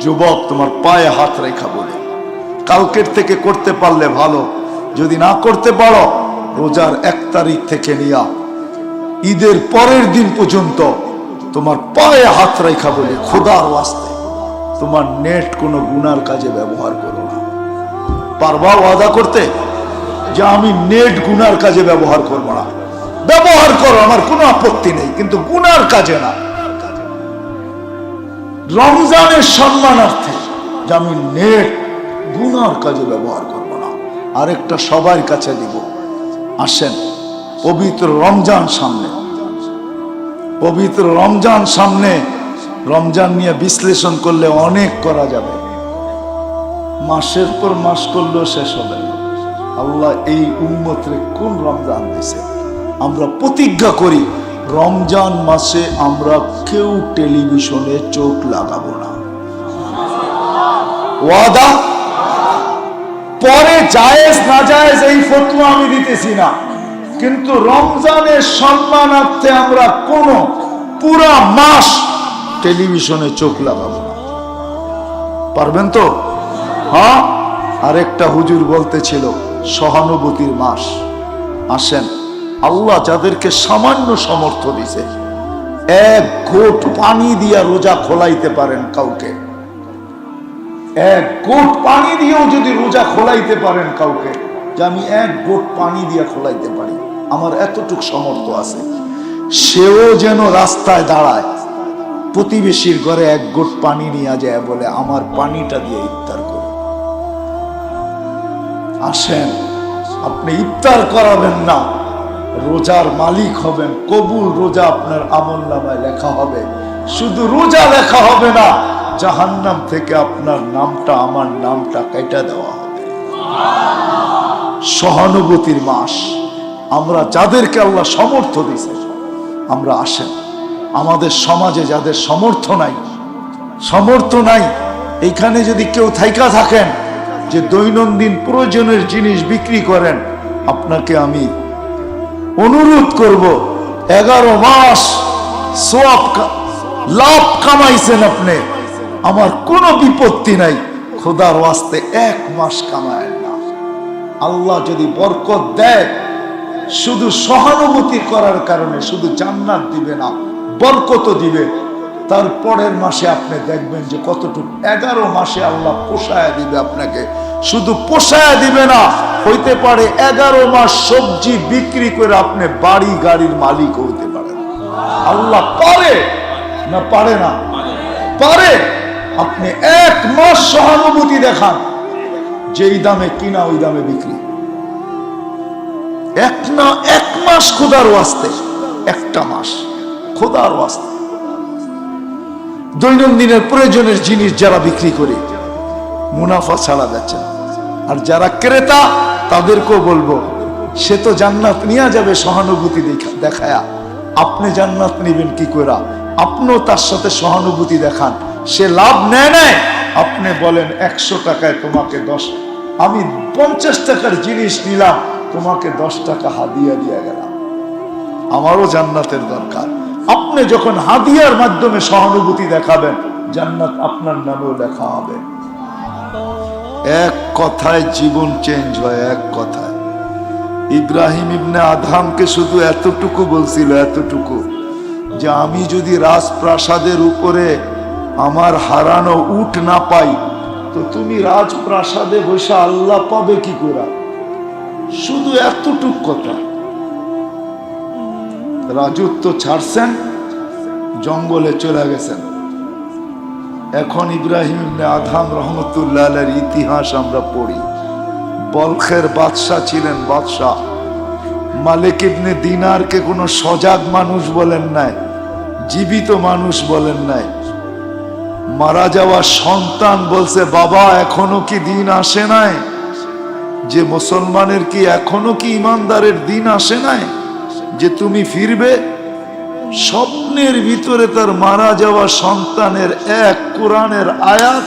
যুবক, তোমার পায়ে হাত রেখা বলে। কালকের থেকে করতে পারলে ভালো, যদি না করতে পারো, রোজার এক তারিখ থেকে নিয়া, ঈদের পরের দিন পর্যন্ত তোমার পায়ে হাত রেখা বলে, খোদার ওয়াস্তে। তোমার নেট কোনো গুনার কাজে ব্যবহার করো না। পারবা ওয়াদা করতে? যে আমি নেট গুনার কাজে ব্যবহার করব না। ব্যবহার করো, আমার কোনো আপত্তি নেই, কিন্তু গুনার কাজে না। রমজানের সম্মানার্থে যে আমি নেট গুনার কাজে ব্যবহার করব না। আরেকটা সবার কাছে দিব। আসেন, পবিত্র রমজান সামনে। পবিত্র রমজান সামনে, রমজান নিয়ে বিশ্লেষণ করলে অনেক করা যাবে। মাসের পর মাস করলেও শেষ হবে। আল্লাহ এই উন্মতরে কোন রমজান দিছে আমরা প্রতিজ্ঞা করি রমজান মাসে আমরা কেউ টেলিভিশনে চোখ লাগাবো না। ওয়াদা? পরে জায়েজ না জায়েজ এই ফতোয়া আমি দিতেছি না। কিন্তু রমজানের সম্মানার্থে আমরা কোন পুরা মাস টেলিভিশনে চোখ লাগাবো না। পারবেন তো? হ্যাঁ? আরেকটা হুজুর বলতেছিল, সহানুভূতির মাস। আসেন। আল্লাহ যাদেরকে সামান্য সমর্থ দিছে, এক ঘোট পানি দিয়া রোজা খোলাইতে পারেন কাউকে। এক গোট পানি দিয়েও যদি রোজা খোলাইতে পারেন কাউকে, যে আমি এক গোট পানি দিয়ে খোলাইতে পারি, আমার এতটুক সমর্থ আছে। সেও যেন রাস্তায় দাঁড়ায়, প্রতিবেশীর ঘরে এক গোট পানি নিয়ে যায় বলে, আমার পানিটা দিয়ে ইফতার করো। আসেন, আপনি ইফতার করাবেন না। রোজার মালিক হবেন, কবুল রোজা আপনার আমল নামায় লেখা হবে। শুধু রোজা লেখা হবে না, জাহান্নাম থেকে আপনার নামটা, আমার নামটা কেটে দেওয়া হবে। সহানুভূতির মাস। আমরা যাদেরকে আল্লাহ সমর্থ দিছে আমরা আসেন। আমাদের সমাজে যাদের সমর্থ নাই সমর্থ নাই এইখানে যদি কেউ থাইকা থাকেন, যে দৈনন্দিন প্রয়োজনের জিনিস বিক্রি করেন, আপনাকে আমি অনুরোধ করব, এগারো মাস সব লাভ কামাইছেন আপনি, আমার কোনো বিপত্তি নাই, খোদার ওয়াস্তে এক মাস কামায় না। আল্লাহ যদি বরকত দেয়, শুধু সহানুভূতি করার কারণে, শুধু জান্নাত দিবে না বরকত দিবে তারপরের মাসে আপনি দেখবেন যে কতটুকু, এগারো মাসে আল্লাহ পোষায় দিবে আপনাকে। শুধু পোষায় দিবে না, হইতে পারে এগারো মাস সবজি বিক্রি করে আপনি বাড়ি গাড়ির মালিক হইতে পারেন। আল্লাহ পারে না পারে না? পারে। আপনি এক মাস সহানুভূতি দেখান, যেই দামে কিনা ওই দামে বিক্রি। এক না, এক মাস খোদার ওয়াস্তে, একটা মাস খোদার ওয়াস্তে। দৈনন্দিনের প্রয়োজনের জিনিস যারা বিক্রি করে মুনাফা ছাড়া যাচ্ছে আর যারা ক্রেতা, তাদেরকেও বলব, সে তো জান্নাত নিয়ে যাবে সহানুভূতি দেখা দেখায়া। আপনি জান্নাত নিবেন কি করে আপনিও তার সাথে সহানুভূতি দেখান। সে লাভ নেয় নেয় আপনি বলেন, একশো টাকায় তোমাকে দশ আমি পঞ্চাশ টাকার জিনিস নিলাম, তোমাকে দশ টাকা হাদিয়া দিয়ে গেলাম। আমারও জান্নাতের দরকার। আপনি যখন হাদিয়ার মাধ্যমে সহানুভূতি দেখাবেন, জান্নাত আপনার নামেও লেখা হবে। এক কথায় জীবন চেঞ্জ হয়, এক কথায়। ইব্রাহিম ইবনে আধামকে শুধু এতটুকু বলছিল, এতটুকু, যে আমি যদি রাজপ্রাসাদের উপরে আমার হারানো উট না পাই, তো তুমি রাজপ্রাসাদে বসে আল্লাহ পাবে কি করে? শুধু এতটুক কথা। রাজত্ব ছাড়ছেন, জঙ্গলে চলে গেছেন। এখন ইব্রাহিম আধাম রহমতুল্লাহ ইতিহাস আমরা পড়ি। বলখের বাদশাহ ছিলেন বাদশাহ। মালিক ইবনে দিনারকে কোনো সজাগ মানুষ বলেন নাই, জীবিত মানুষ বলেন নাই। মারা যাওয়া সন্তান বলছে, বাবা, এখনও কি দিন আসে নাই? যে মুসলমানের কি এখনও কি ইমানদারের দিন আসে নাই? যে তুমি ফিরবে স্বপ্নের ভিতরে তার মারা যাওয়া সন্তানের এক কোরআনের আয়াত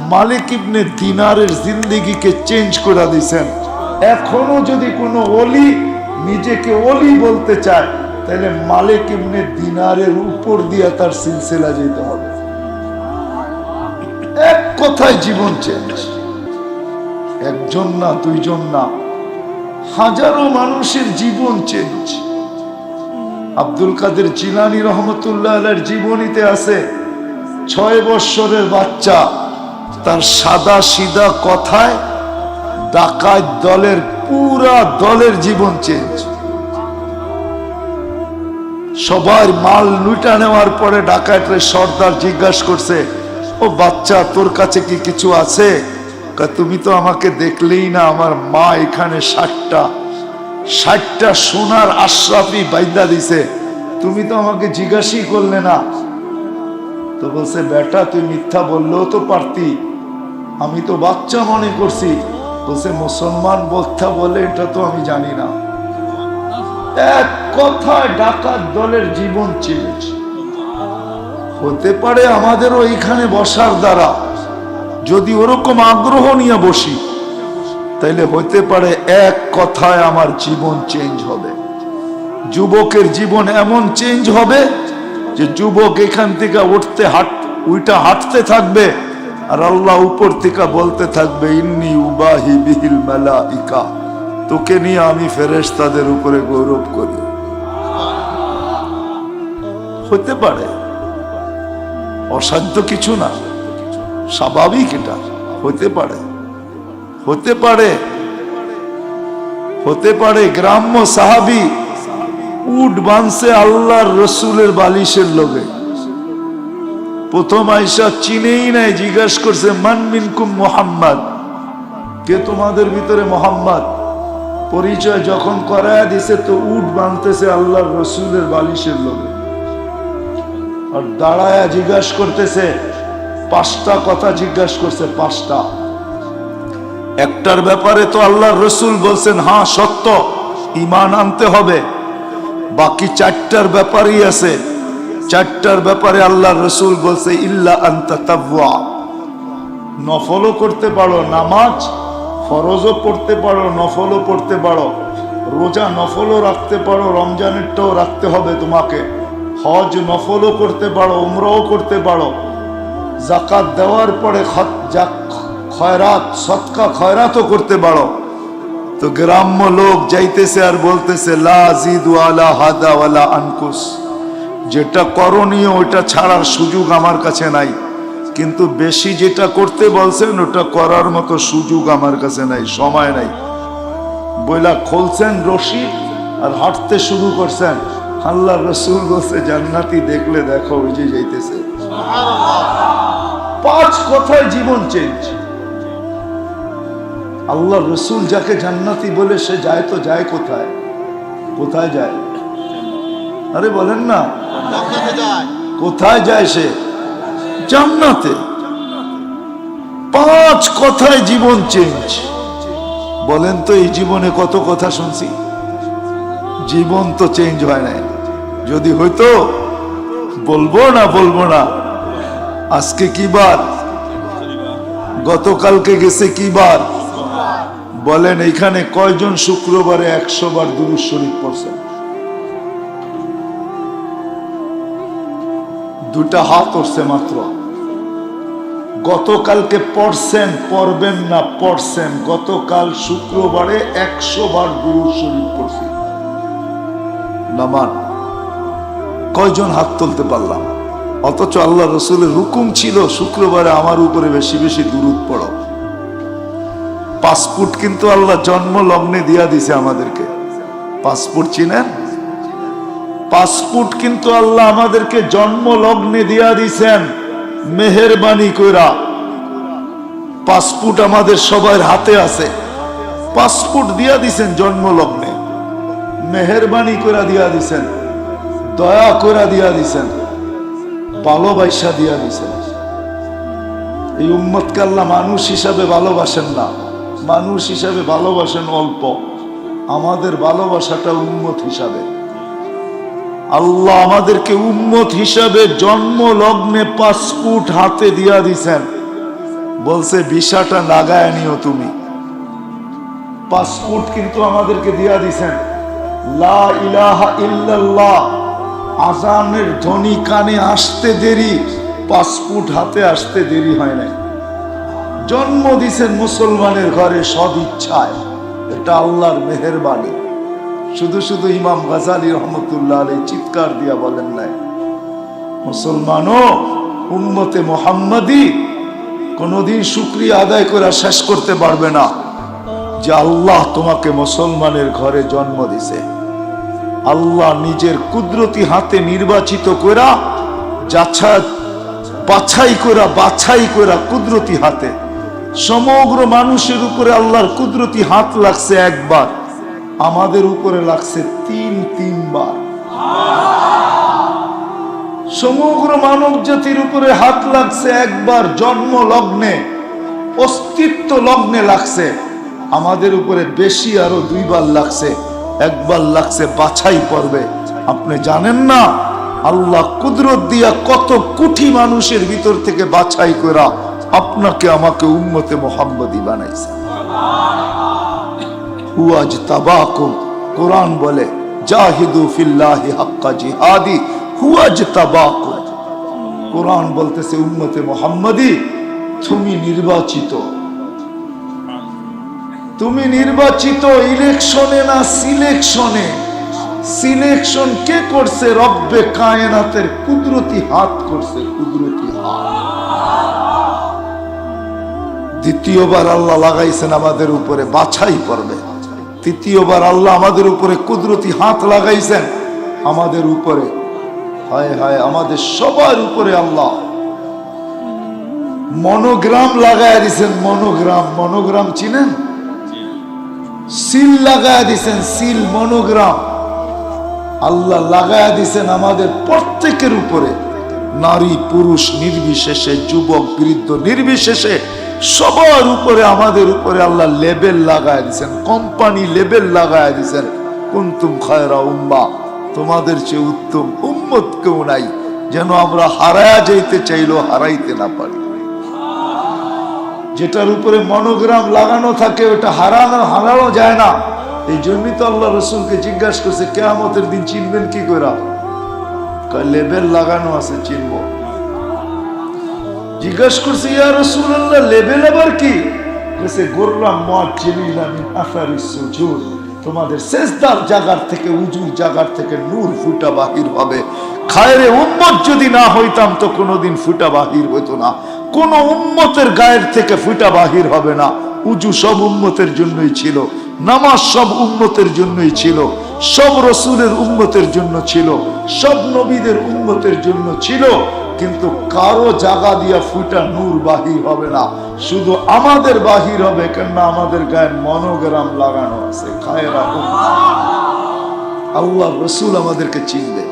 মালিক ইবনে দিনারের জিন্দিগিকে চেঞ্জ করে দিছেন এখনও যদি কোনো অলি নিজেকে অলি বলতে চায়, তাহলে মালিক ইবনে দিনারের উপর দিয়ে তার সিলসিলা যেতে হবে। এক কথায় জীবন চেঞ্জ একজন না, দুইজন না, হাজারো মানুষের জীবন চেঞ্জ আব্দুল কাদের জিলানি রহমতুল্লাহ জীবনীতে আছে, ছয় বৎসরের বাচ্চা, তার সাদা সিধা কথায় ডাকাত দলের পুরা দলের জীবন চেঞ্জ সবার মাল লুটা নেওয়ার পরে ডাকাতের সর্দার জিজ্ঞাসা করছে, ও বাচ্চা, তোর কাছে কি কিছু আছে? তুমি তো আমাকে দেখলেই না, আমার মা এখানে ষাটটা। ষাটটা সোনার আশরাফি বাইদা দিছে। তুমি তো আমাকে জিজ্ঞাসাই করলে না। তো বলছে, বেটা, তুই মিথ্যা বললেও তো পারতি। আমি তো বাচ্চা মনে করছি। বলছে, মুসলমান বলতে বলে এটা তো আমি জানি না। এক কথায় ডাকাত দলের জীবন চেঞ্জ হতে পারে আমাদেরও এইখানে বসার দ্বারা। যদি ওরকম আগ্রহ নিয়ে বসি তাইলে হতে পারে এক কথায় আমার জীবন চেঞ্জ হবে। যুবকের জীবন এমন চেঞ্জ হবে যে যুবক এখান থেকে উঠতে হাট, উইটা হাঁটতে থাকবে আর আল্লাহ উপর থেকে বলতে থাকবে, ইন্নি উবাহি বিহিল মালাইকা, তোকে নিয়ে আমি ফেরেশ তাদের উপরে গৌরব করি। হতে পারে। অসাধ্য কিছু না, স্বাভাবিক এটা হতে পারে। হতে পারে হতে পারে গ্রাম্য সাহাবি উট বানছে আল্লাহর রসুলের বালিশের লোকে প্রথম আইসা চিনেই নাই, জিজ্ঞাসা করছে, মান মিনকুম মোহাম্মদ? কে তোমাদের ভিতরে মোহাম্মদ? পরিচয় যখন করায় দিছে, তো উট বানতেছে আল্লাহর রসুলের বালিশের লোকে আর দাঁড়ায়া জিজ্ঞাসা করতেছে, পাঁচটা কথা জিজ্ঞাসা করছে, পাঁচটা। একটার ব্যাপারে তো আল্লাহর রসুল বলছেন হ্যাঁ সত্য ইমান আনতে হবে। বাকি চারটার ব্যাপারই আছে। চারটার ব্যাপারে আল্লাহর রসুল বলছে, ইল্লা আন্তা নফলও করতে পারো, নামাজ ফরজও পড়তে পারো, নফলও পড়তে পারো। রোজা নফলও রাখতে পারো, রমজানেরটাও রাখতে হবে তোমাকে। হজ নফলও করতে পারো, উমরাও করতে পারো। জাকাত দেওয়ার পরে খয়রাত, সৎকা খয়রাতও করতে পারো। তো গ্রাম্য লোক যাইতেছে আর বলতেছে, লা জিদু আলা আনকুস। যেটা করণীয়, ওইটা ছাড়ার সুযোগ আমার কাছে নাই। কিন্তু বেশি যেটা করতে বলছেন, ওটা করার মতো সুযোগ আমার কাছে নাই, সময় নাই। বইলা খুলছেন রশি আর হাঁটতে শুরু করছেন। আল্লাহ রসুল বলছে, জান্নাতি দেখলে দেখো, ওই যে যাইতেছে। পাঁচ কথায় জীবন চেঞ্জ আল্লাহ রসুল যাকে জান্নাতি বলে সে যায় তো যায় কোথায়? কোথায় যায়? আরে বলেন না। কোথায় যায় সে? জান্নাতে। পাঁচ কথায় জীবন চেঞ্জ বলেন তো এই জীবনে কত কথা শুনছি? জীবন তো চেঞ্জ হয় নাই। যদি হইতো, বলব না বলব না। আজকে কি বার গতকালকে গেছে কি বার বলেন, এখানে কয়জন শুক্রবারে একশো বার দুরুজ শরীফ পড়ছেন? দুটা হাত উঠছে মাত্র। গতকালকে পড়ছেন, পড়বেন না, পড়ছেন। গতকাল শুক্রবারে একশো বার দুরুজ শরীফ পড়ছি নামান কয়জন হাত তুলতে পারলাম? অথচ আল্লাহ রসুলের হুকুম ছিল, শুক্রবারে আমার উপরে বেশি বেশি দূরত পড়ো। পাসপোর্ট কিন্তু আল্লাহ জন্ম লগ্নে দিয়া দিছে আমাদেরকে। পাসপোর্ট চিনেন? পাসপোর্ট কিন্তু আল্লাহ আমাদেরকে জন্ম লগ্নে দিয়া দিছেন। মেহরবানি কইরা। পাসপোর্ট আমাদের সবার হাতে আছে। পাসপোর্ট দিয়া দিছেন জন্ম লগ্নে মেহরবানি কইরা দিয়া দিছেন। দয়া কইরা দিয়া দিছেন। ভালোবাসা দিয়া দিছেন। এই উম্মতকে আল্লাহ মানুষ হিসাবে ভালোবাসেন না। মানুষ হিসাবে ভালোবাসেন অল্প। আমাদের ভালোবাসাটা উম্মত হিসাবে। আল্লাহ আমাদেরকে উম্মত হিসাবে জন্ম লগ্নে পাসপোর্ট হাতে দিয়া দিছেন। বলছে ভিসাটা লাগায় নিও তুমি। পাসপোর্ট কিন্তু আমাদেরকে দিয়া দিছেন। লা ইলাহা ইল্লাল্লাহ, আজানের ধ্বনি কানে আসতে দেরি পাসপোর্ট হাতে আসতে দেরি হয় নাই। জন্ম দিছেন মুসলমানের ঘরে সদ ইচ্ছায় এটা আল্লাহর মেহেরবানি। শুধু শুধু ইমাম গাজালি রহমতুল্লাহ আলী চিৎকার দিয়া বলেন নাই। মুসলমানও উম্মতে মোহাম্মদী কোনোদিন শুক্রিয়া আদায় করে শেষ করতে পারবে না যে আল্লাহ তোমাকে মুসলমানের ঘরে জন্ম দিছে। আল্লাহ নিজের কুদরতি হাতে নির্বাচিত করা যাছা বাছাই করা বাছাই করা কুদরতি হাতে সমগ্র মানুষের উপরে আল্লাহর কুদরতি হাত লাগছে একবার। আমাদের উপরে লাগছে তিন, তিনবার। সমগ্র মানব জাতির উপরে হাত লাগছে একবার জন্ম লগ্নে, অস্তিত্ব লগ্নে লাগছে। আমাদের উপরে বেশি আরও দুইবার লাগছে, একবার লাগছে বাছাই পর্বে। আপনি জানেন না? আল্লাহ কুদরত দিয়া কত কোটি মানুষের ভিতর থেকে বাছাই করা আপনাকে আমাকে উম্মতে মোহাম্মদী বানাইছে। কোরআন বলে, জাহিদু ফিল্লাহি হাক্কা জিহাদি কোরআন বলতেছে, উম্মতে তুমি নির্বাচিত। তুমি নির্বাচিত ইলেকশনে না সিলেকশনে? সিলেকশন কে করছে? রব্বে কায়নাতের কুদরতি হাত করছে, কুদরতি হাত। দ্বিতীয়বার আল্লাহ লাগাইছেন আমাদের উপরে, বাছাই করবে। তৃতীয়বার আল্লাহ আমাদের উপরে কুদরতি হাত লাগাইছেন, আমাদের উপরে। হায় হায়, আমাদের সবার উপরে আল্লাহ। মনোগ্রাম লাগায় দিছেন, মনোগ্রাম মনোগ্রাম চিনেন? সিল লাগায় দিছেন, সিল, মনোগ্রাম। আল্লাহ লাগায় দিছেন আমাদের প্রত্যেকের উপরে। নারী, পুরুষ, নির্বিশেষে, যুবক, বৃদ্ধ, নির্বিশেষে সবার উপরে, আমাদের উপরে আল্লাহ লেবেল লাগায় দিছেন কোম্পানি লেবেল লাগায় দিছেন কুন্তুম খায়রা উম্মা, তোমাদের চেয়ে উত্তম উম্মত কেউ নাই। যেন আমরা হারায়া যাইতে চাইলেও হারাইতে না পারি। যেটার উপরে মনোগ্রাম লাগানো থাকে, ওটা হারানো হারানো যায় না। এই জন্যই তো আল্লাহ রসুলকে জিজ্ঞাসা করছে, কেয়ামতের দিন চিনবেন কি করে? লেবেল লাগানো আছে, চিনব। জিজ্ঞাসা করছে, ইয়া রসুল আল্লাহ লেবেল আবার কি? বলছে গোরলাম মদ চিনিলাম আসারি সুজুদ তোমাদের শেষদার জাগার থেকে, উজুর জাগার থেকে নূর ফুটা বাহির হবে। খায়রে উম্মত যদি না হইতাম, তো কোনোদিন ফুটা বাহির হইতো না। কোন উম্মতের গায়ের থেকে ফুটা বাহির হবে না। উজু সব উম্মতের জন্যই ছিল। নামাজ সব উম্মতের জন্যই ছিল। সব রসুলের উম্মতের জন্য ছিল। সব নবীদের উম্মতের জন্য ছিল। কিন্তু কারও জাগা দিয়া ফুটা নূর বাহির হবে না। শুধু আমাদের বাহির হবে, কেননা আমাদের গায়ে মনোগ্রাম লাগানো আছে। খায়রা আল্লাহ রসুল আমাদেরকে চিনবে।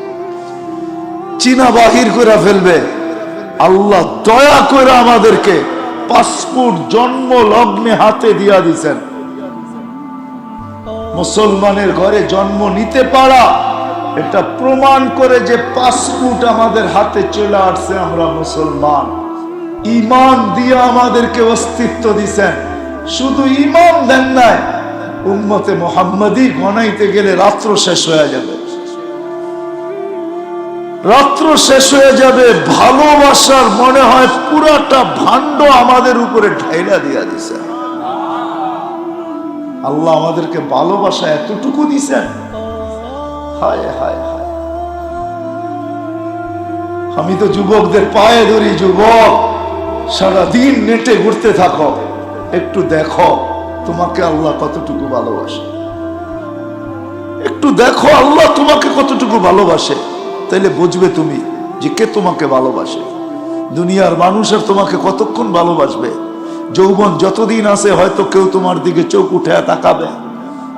চীনা বাহির করে ফেলবে। আল্লাহ দয়া করে আমাদেরকে পাসপোর্ট জন্ম লগ্নে হাতে দিয়া দিছেন। মুসলমানের ঘরে জন্ম নিতে পারা এটা প্রমাণ করে যে পাসপোর্ট আমাদের হাতে চলে আসছে, আমরা মুসলমান। ইমান দিয়ে আমাদেরকে অস্তিত্ব দিছেন। শুধু ইমান দেন নাই, উম্মতে মোহাম্মদী গনাইতে গেলে রাত্র শেষ হয়ে যাবে। রাত্র শেষ হয়ে যাবে, ভালোবাসার মনে হয় পুরাটা ভাণ্ড আমাদের উপরে ঢাইলা দিয়া দিছে। আল্লাহ আমাদেরকে ভালোবাসা এতটুকু দিছেন হায় হায় হায়। আমি তো যুবকদের পায়ে ধরি, যুবক। সারা দিন নেটে ঘুরতে থাকো। একটু দেখো তোমাকে আল্লাহ কতটুকু ভালোবাসে। একটু দেখো আল্লাহ তোমাকে কতটুকু ভালোবাসে। তাইলে বুঝবে তুমি যে কে তোমাকে ভালোবাসে। দুনিয়ার মানুষের তোমাকে কতক্ষণ ভালোবাসবে? যৌবন যতদিন আছে হয়তো কেউ তোমার দিকে চোখ উঠে তাকাবে।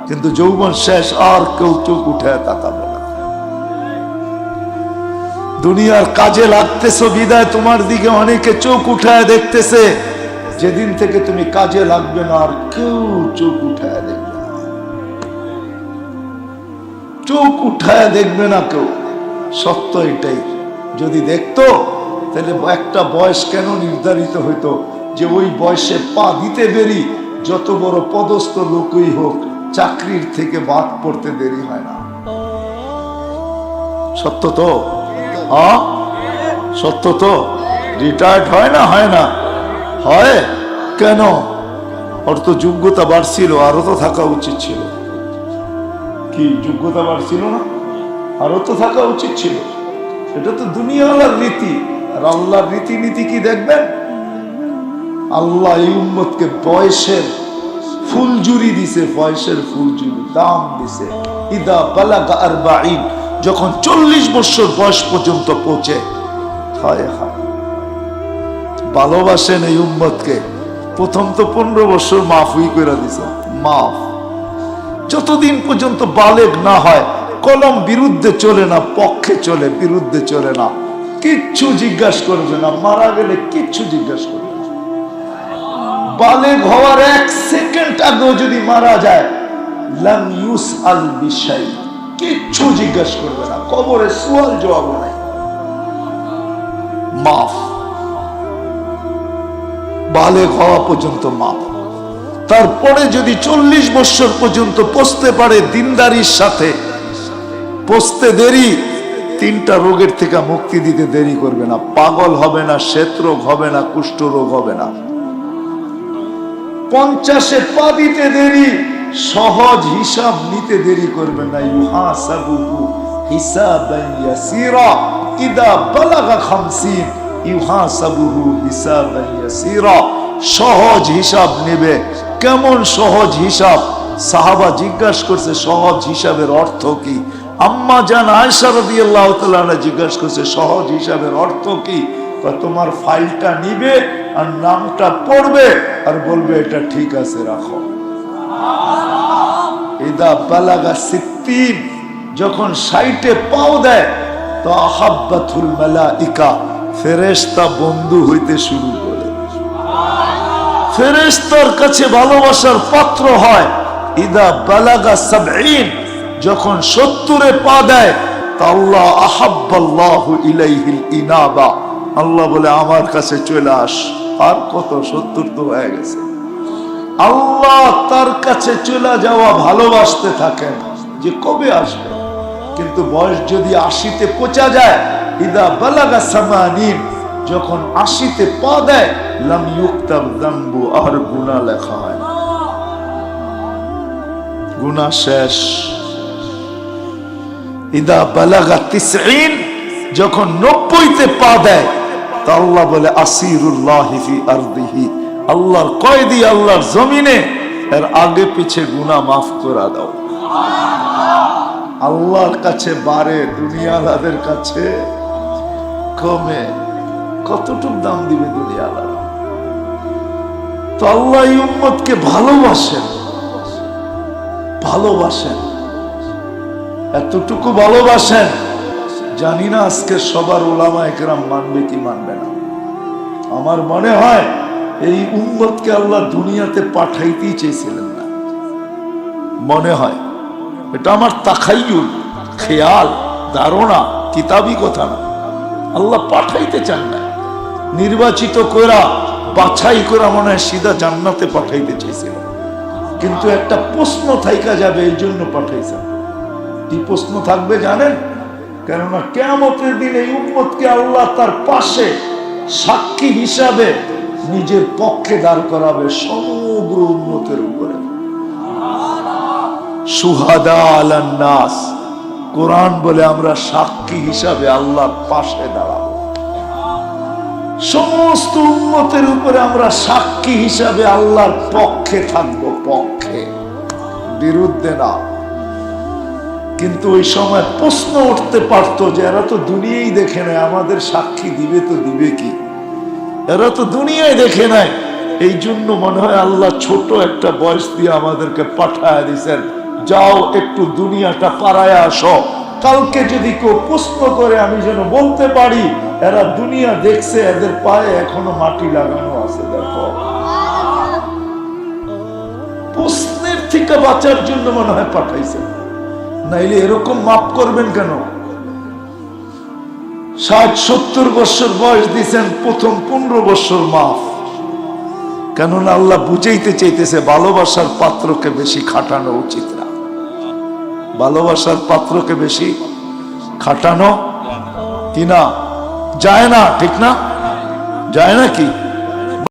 কিন্তু যৌবন শেষ, আর কেউ চোখ উঠে তাকাবে না। দুনিয়ার কাজে লাগতেছো, বিদায় তোমার দিকে অনেকে চোখ উঠায় দেখতেছে। যেদিন থেকে তুমি কাজে লাগবে না, আর কেউ চোখ উঠায় দেখবে না। চোখ উঠায় দেখবে না কেউ। সত্য এটাই। যদি দেখতো, তাহলে একটা বয়স কেন নির্ধারিত হইতো? যে ওই বয়সে পা দিতে বেরি, যত বড় পদস্থ লোকই হোক চাকরির থেকে বাদ পড়তে দেরি হয় না। সত্য তো? সত্য তো? রিটায়ার্ড হয় না হয় না? হয়? কেন? ওর তো যোগ্যতা বাড়ছিল আরও তো থাকা উচিত ছিল। কি, যোগ্যতা বাড়ছিল না? আরও তো থাকা উচিত ছিল। এটা তো দুনিয়াওয়ালার রীতি। আর আল্লাহর রীতিনীতি কি দেখবেন? আল্লাহ এই উম্মতকে বয়সের ফুলজুরি দিছে বয়সের ফুলজুরি দাম দিছে। ইদা বালাগা আর যখন চল্লিশ বছর বয়স পর্যন্ত পৌঁছে ভালোবাসেন এই উম্মতকে। প্রথম তো পনেরো বছর মাফই করে দিছে। মাফ। যতদিন পর্যন্ত বালেগ না হয়, কলম বিরুদ্ধে চলে না, পক্ষে চলে, বিরুদ্ধে চলে না, কিচ্ছু জিজ্ঞাসা করবে না, মারা গেলে কিচ্ছু জিজ্ঞাসা করবে বালেগ হওয়ার এক সেকেন্ড আগেও যদি মারা যায়, লাম ইউস আল বিষয় কিচ্ছু জিজ্ঞাসা করবে না। কবরে সুয়াল জবাব নাই। মাফ। বালেগ হওয়া পর্যন্ত মাফ। তারপরে যদি চল্লিশ বছর পর্যন্ত পচতে পারে দিনদারির সাথে, পচতে দেরি, তিনটা রোগের থেকে মুক্তি দিতে দেরি করবে না। পাগল হবে না শ্বেত রোগ হবে না কুষ্ঠ রোগ হবে না। পঞ্চাশে পা দিতে দেরি, সহজ হিসাব নিতে দেরি করবে না। ইউহাসাবুহু হিসাবান ইয়াসিরা, ইদা বালাগা খামসিন। ইউহাসাবুহু হিসাবান ইয়াসিরা, সহজ হিসাব নেবে। কেমন সহজ হিসাব? সাহাবা জিজ্ঞাসা করছে, সহজ হিসাবের অর্থ কি? আম্মা জান আয়সা রাদিয়াল্লাহু তাআলা জিজ্ঞাসা করছে, সহজ হিসাবের অর্থ কি? তোমার ফাইলটা নিবে আর নামটা পড়বে আর বলবে, এটা ঠিক আছে, রাখো। ইদা বালাগা সিত্তিন যখন সাইটে পাও দেয়, তো আহাব্বাতুল মালাইকা, ফেরেশতা বন্ধু হইতে শুরু করে। ফেরেশতার কাছে ভালোবাসার পাত্র হয় ইদা বালাগা সাবঈন, যখন সত্তরে পা দেয়, তা আল্লাহ আহাব্বাল্লাহু ইলাইহিল ইনাবা। আল্লাহ বলে, আমার কাছে চলে আস। আর কত সত্তর তো হয়ে গেছে। আল্লাহ তার কাছে চলে যাওয়া ভালোবাসতে থাকেন যে কবে আসবে। কিন্তু বয়স যদি আশিতে পচা যায়, ইদা বালাগা যখন আশিতে পা দেয়, লাম ইউক্তাব দাম্বু আর গুণা লেখা হয় গুণা শেষ। ইদা বালাগা তিসঈন যখন নব্বইতে পা দেয় আল্লাহ বলে আল্লাহর কয়দি আল্লাহর জমিনে, এর আগে পিছে গুনাহ মাফ করে দাও। আল্লাহর কাছে বাড়ে দুনিয়ালাদের কাছে কমে। কতটুক দাম দিবে দুনিয়ালারা তো আল্লাহ উম্মতকে ভালোবাসেন। ভালোবাসেন। এতটুকু ভালোবাসেন জানি না আজকে সবার ওলামা একরাম মানবে কি মানবে না। আমার মনে হয় এই উম্মতকে আল্লাহ দুনিয়াতে পাঠাইতেই চেয়েছিলেন না। মনে হয়। এটা আমার তাখাইয়ুল, খেয়াল, ধারণা কিতাবি কথা না। আল্লাহ পাঠাইতে চান না। নির্বাচিত করা বাছাই করা মনে হয় সিধা জান্নাতে পাঠাইতে চেয়েছিল। কিন্তু একটা প্রশ্ন থাইকা যাবে এই জন্য পাঠাইছেন কি প্রশ্ন থাকবে জানেন? কেননা কেমতের দিন এই উম্মতকে আল্লাহ তার পাশে সাক্ষী হিসাবে নিজের পক্ষে দাঁড় করাবে সমগ্র উন্মতের উপরে। কোরআন বলে আমরা সাক্ষী হিসাবে আল্লাহর পাশে দাঁড়াবো। সমস্ত উন্মতের উপরে আমরা সাক্ষী হিসাবে আল্লাহর পক্ষে থাকব, পক্ষে। বিরুদ্ধে না। কিন্তু ওই সময় প্রশ্ন উঠতে পারতো যে এরা তো দুনিয়াই দেখে নেয়, আমাদের সাক্ষী দিবে তো দিবে কি? এরা তো দুনিয়ায় দেখে নেয়। এই জন্য মনে হয় আল্লাহ ছোট একটা বয়স দিয়ে আমাদেরকে পাঠায় দিছেন যাও একটু দুনিয়াটা পারায় আসো। কালকে যদি কেউ প্রশ্ন করে, আমি যেন বলতে পারি, এরা দুনিয়া দেখছে, এদের পায়ে এখনও মাটি লাগানো আছে, দেখো। প্রশ্নের থেকে বাঁচার জন্য মনে হয় পাঠাইছেন। নাইলে এরকম মাপ করবেন কেন? ষাট, সত্তর বছর বয়স দিয়েছেন, প্রথম পনেরো বছর মাফ। কেননা আল্লাহ বুঝাইতে চাইতেছে, ভালোবাসার পাত্রকে বেশি খাটানো উচিত না। ভালোবাসার পাত্রকে বেশি খাটানো কি না? যায় না, ঠিক না? যায় না কি?